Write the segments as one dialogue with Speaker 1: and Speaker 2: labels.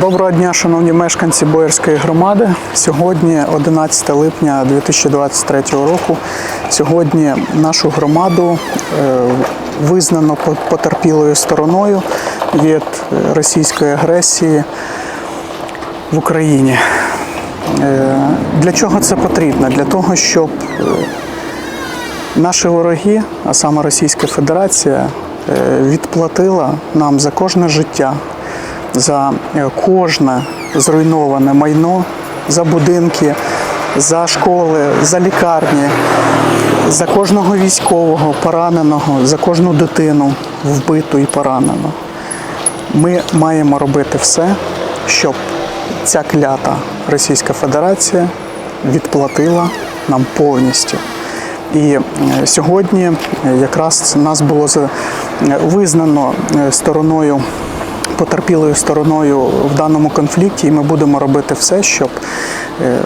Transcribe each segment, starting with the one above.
Speaker 1: Доброго дня, шановні мешканці Боярської громади. Сьогодні 11 липня 2023 року. Сьогодні нашу громаду е, визнано потерпілою стороною від е, російської агресії в Україні. Е, Для чого це потрібно? Для того, щоб Наші вороги, а саме Російська Федерація, відплатила нам за кожне життя, за е, кожне зруйноване майно, за будинки, за школи, за лікарні, за кожного військового пораненого, за кожну дитину вбиту і поранену. Ми маємо робити все, щоб ця клята Російська Федерація відплатила нам повністю. І е, сьогодні якраз нас було е, визнано стороною, потерпілою стороною в даному конфлікті, і ми будемо робити все, щоб е,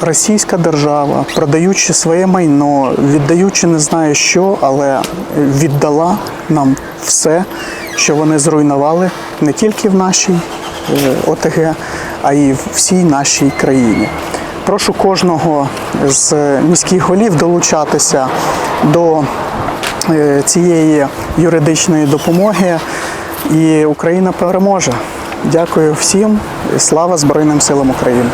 Speaker 1: російська держава, продаючи своє майно, віддаючи не знаю що, але віддала нам все, що вони зруйнували не тільки в нашій е, ОТГ, а й в всій нашій країні. Прошу кожного з міських голів долучатися до е, цієї юридичної допомоги, і Україна переможе. Дякую всім. Слава Збройним силам України.